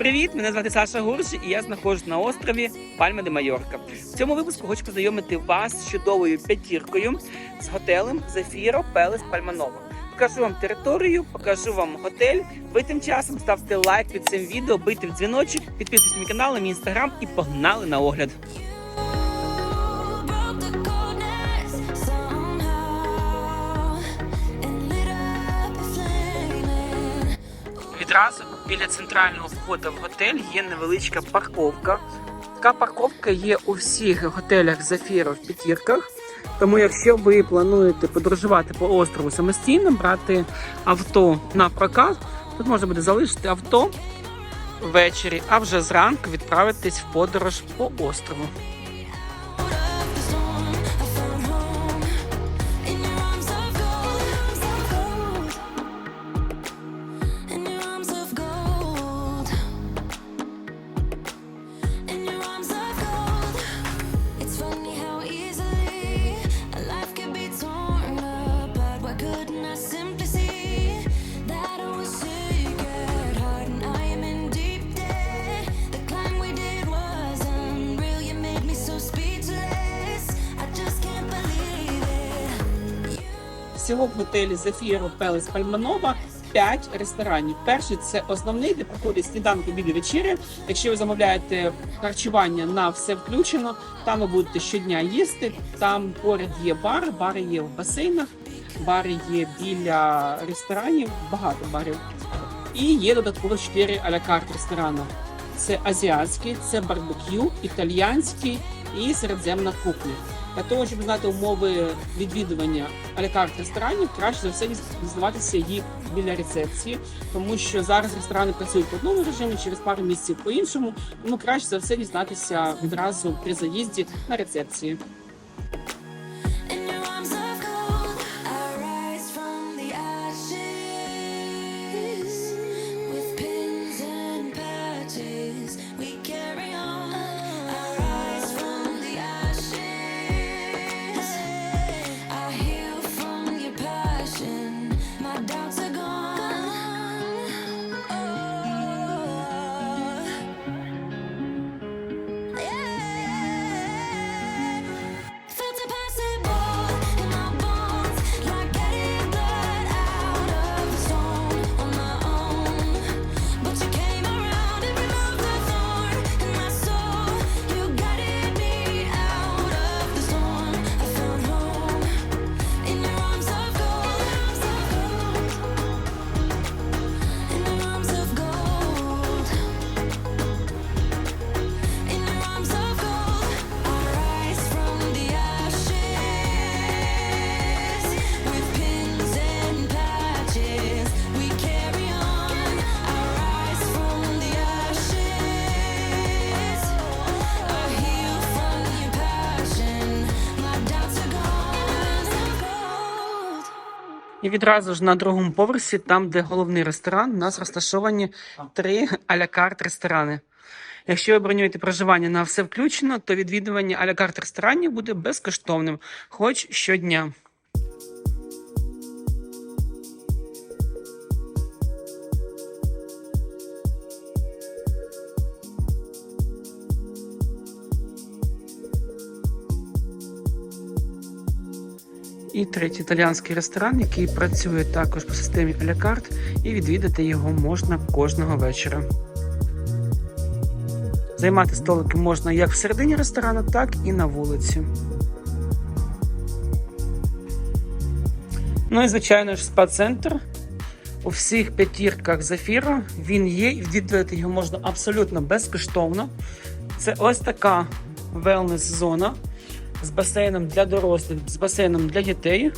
Привіт! Мене звати Саша Гуржі, і я знаходжусь на острові Пальма де Майорка. В цьому випуску хочу познайомити вас з чудовою п'ятіркою з готелем Зефіро Пелес Пальманова. Покажу вам територію, покажу вам готель. Ви тим часом ставте лайк під цим відео, бийте в дзвіночок, підписуйтесь на мій канал, на мій інстаграм і погнали на огляд. Відразу біля центрального входу в готель є невеличка парковка. Така парковка є у всіх готелях Зафіро в п'ятірках. Тому, якщо ви плануєте подорожувати по острову самостійно, брати авто на прокат, тут можна буде залишити авто ввечері, а вже зранку відправитись в подорож по острову. Всього в готелі Зефіро Пелес Пальманова 5 ресторанів. Перший це основний, де проходять сніданки обід і вечеря. Якщо ви замовляєте харчування на все включено, там ви будете щодня їсти. Там поряд є бар, бари є в басейнах, бари є біля ресторанів, багато барів. І є додатково 4 аля карт ресторани. Це азіатський, це барбекю, італіянський і середземна кухня. Для того, щоб знати умови відвідування аля-карт ресторанів, краще за все дізнаватися їх біля рецепції, тому що зараз ресторани працюють по одному режимі, через пару місяців по іншому. Тому краще за все дізнатися відразу при заїзді на рецепції. І відразу ж на другому поверсі, там, де головний ресторан, у нас розташовані три алякарт-ресторани. Якщо ви бронюєте проживання на все включено, то відвідування алякарт-ресторанів буде безкоштовним, хоч щодня. І третій італіянський ресторан, який працює також по системі аля карт, і відвідати його можна кожного вечора. Займати столики можна як всередині ресторану, так і на вулиці. Ну і звичайно ж спа-центр. У всіх п'ятірках Зафіра він є, і відвідувати його можна абсолютно безкоштовно. Це ось така велнес-зона з басейном для дорослих, з басейном для дітей.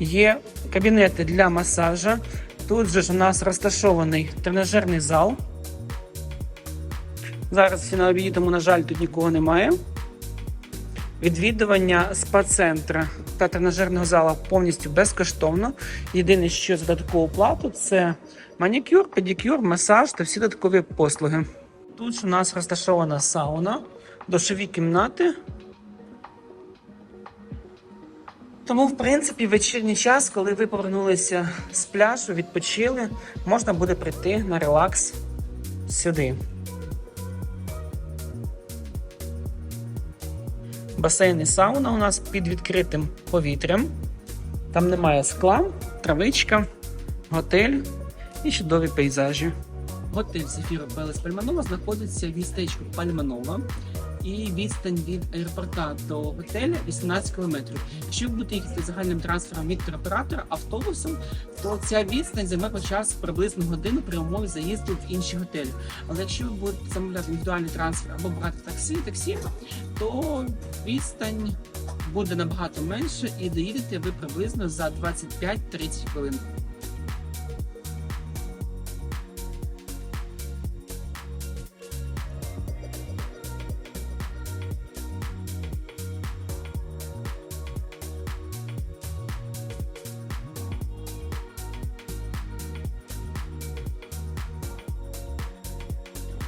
Є кабінети для масажа. Тут же ж у нас розташований тренажерний зал. Зараз всі на обіді, тому, на жаль, тут нікого немає. Відвідування спа-центра та тренажерного зала повністю безкоштовно. Єдине, що за додаткову плату, це манікюр, педикюр, масаж та всі додаткові послуги. Тут у нас розташована сауна, душові кімнати Тому, в принципі, вечірній час, коли ви повернулися з пляжу, відпочили, можна буде прийти на релакс сюди. Басейн і сауна у нас під відкритим повітрям. Там немає скла, травичка, готель і чудові пейзажі. Готель Зефіро Пелес Пальманова знаходиться в містечку Пальманова. І відстань від аеропорта до готеля 18 км. Якщо будете їхати загальним трансфером від туроператора автобусом, то ця відстань займе по час приблизно годину при умові заїзду в інші готелі. Але якщо ви будете замовляти індивідуальний трансфер або брати таксі, таксі, то відстань буде набагато менше і доїдете ви приблизно за 25-30 хвилин.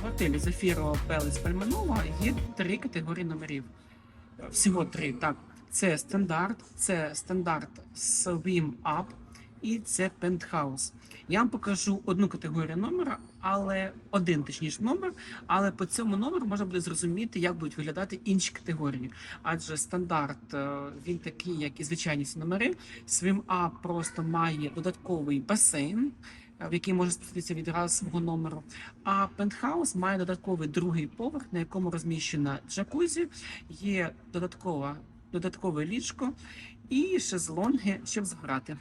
В готелі Зефіро Пелес Пальманова є три категорії номерів. Всього три. Так, це стандарт, це стандарт Swim Up і це Penthouse. Я вам покажу одну категорію номера, але один точніше номер. Але по цьому номеру можна буде зрозуміти, як будуть виглядати інші категорії. Адже стандарт е, він такий, як і звичайні номери. Swim Up просто має додатковий басейн. Е, В який може спуститися відразу свого номеру. А пентхаус має додатковий другий поверх, на якому розміщена джакузі, є додаткова, додаткове ліжко і шезлонги, щоб заграти.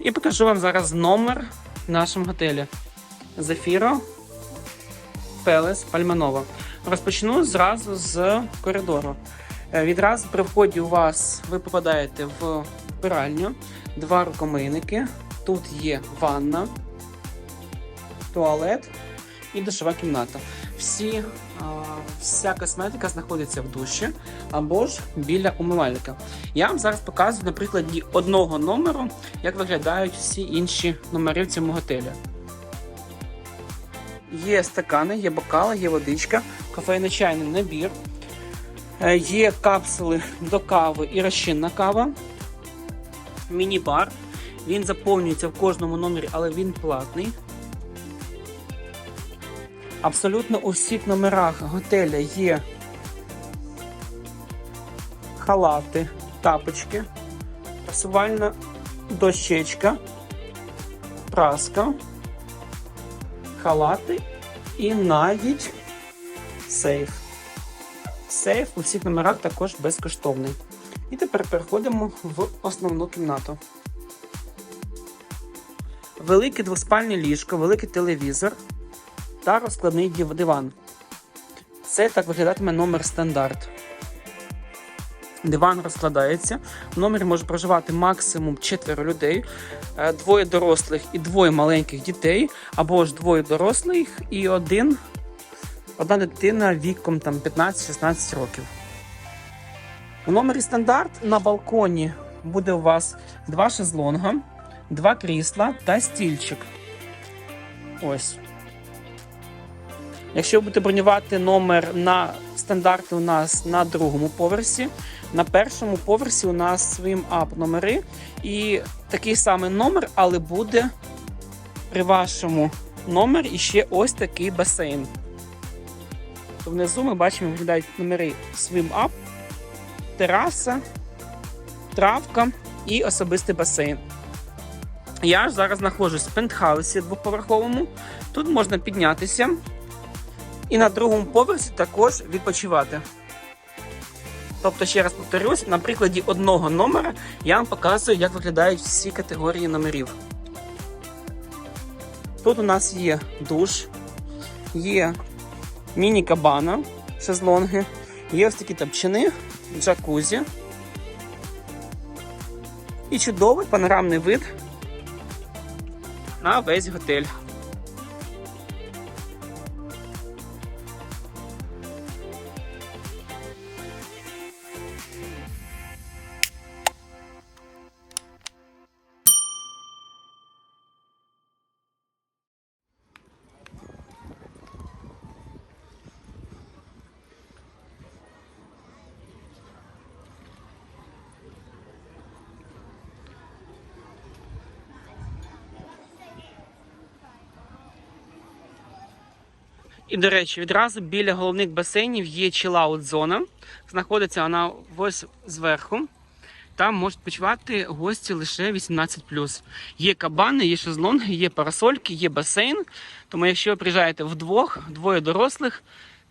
І покажу вам зараз номер в нашому готелі. Зефіро Пелес Пальманова. Розпочну зразу з коридору. Е, Відразу при вході у вас ви попадаєте в вбиральню, два рукомийники. Тут є ванна, туалет і душова кімната. Всі, вся косметика знаходиться в душі або ж біля умивальника. Я вам зараз показую на прикладі одного номеру, як виглядають всі інші номери в цьому готелі. Є стакани, є бокали, є водичка, кофейно-чайний набір, Е, є капсули до кави і розчинна кава, міні-бар. Він заповнюється в кожному номері, але він платний. Абсолютно у всіх номерах готеля є халати, тапочки, прасувальна дощечка, праска, халати і навіть сейф. Сейф у всіх номерах також безкоштовний. І тепер переходимо в основну кімнату. Велике двоспальне ліжко, великий телевізор та розкладний диван. Це так виглядатиме номер стандарт. Диван розкладається. В номері може проживати максимум четверо людей, е, двоє дорослих і двоє маленьких дітей, або ж двоє дорослих і один, одна дитина віком там 15-16 років. У номері стандарт на балконі буде у вас два шезлонга, два крісла та стільчик. Ось. Якщо ви будете бронювати номер на стандарти у нас на другому поверсі, на першому поверсі у нас Swim Up номери. І такий самий номер, але буде при вашому номері іще ось такий басейн. То внизу ми бачимо, виглядають номери Swim Up, тераса, травка і особистий басейн. Я ж зараз знаходжусь в пентхаусі двоповерховому. Тут можна піднятися і на другому поверсі також відпочивати. Тобто, ще раз повторюсь, на прикладі одного номера я вам показую, як виглядають всі категорії номерів. Тут у нас є душ, є міні-кабана, шезлонги, є ось такі топчини, джакузі. І чудовий панорамний вид на весь готель. І, до речі, відразу біля головних басейнів є чилаут зона. Знаходиться вона ось зверху. Там можуть почувати гості лише 18 Є кабани, є шезлонги, є парасольки, є басейн. Тому, якщо ви приїжджаєте вдвох, двоє дорослих,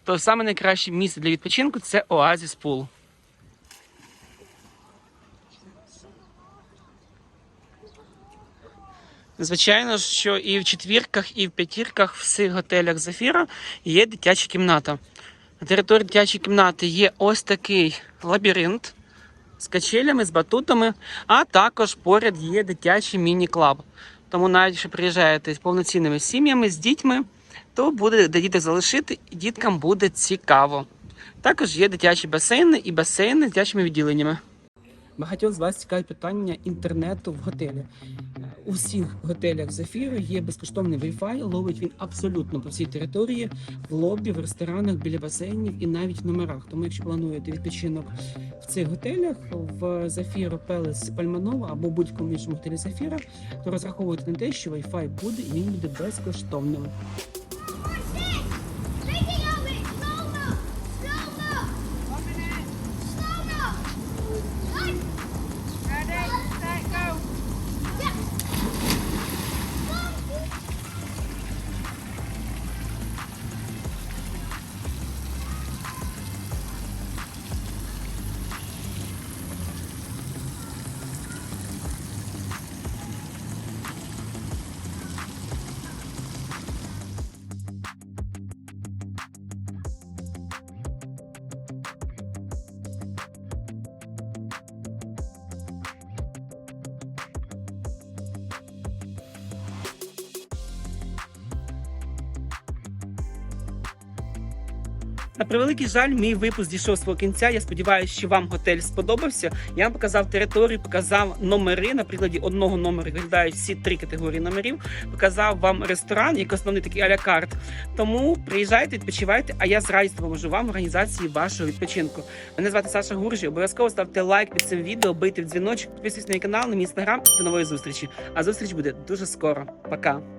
то найкраще місце для відпочинку це Оазіс Пул. Звичайно, що і в четвірках, і в п'ятірках в всіх готелях Зафіра є дитяча кімната. На території дитячої кімнати є ось такий лабіринт з качелями, з батутами, а також поряд є дитячий міні-клаб. Тому навіть якщо приїжджаєте з повноцінними сім'ями, з дітьми, то буде де дітей залишити, і діткам буде цікаво. Також є дитячі басейни і басейни з дитячими відділеннями. Багатьох з вас цікавить питання інтернету в готелі. У всіх готелях Зафіра є безкоштовний Wi-Fi, ловить він абсолютно по всій території, в лобі, в ресторанах, біля басейнів і навіть в номерах. Тому, якщо плануєте відпочинок в цих готелях, в Зафіро Пелес Пальманова або будь-якому іншому готелі Зафіра, то розраховуйте на те, що Wi-Fi буде і він буде безкоштовним. На превеликий жаль, мій випуск дійшов свого кінця. Я сподіваюся, що вам готель сподобався. Я вам показав територію, показав номери. На прикладі одного номеру виглядають всі три категорії номерів. Показав вам ресторан, як основний такий аля карт. Тому приїжджайте, відпочивайте. А я з радістю допоможу вам в організації вашого відпочинку. Мене звати Саша Гуржі. Обов'язково ставте лайк під цим відео, бийте в дзвіночок, підписуйтесь на мій канал, на мій інстаграм. До нової зустрічі. А зустріч буде дуже скоро. Пока.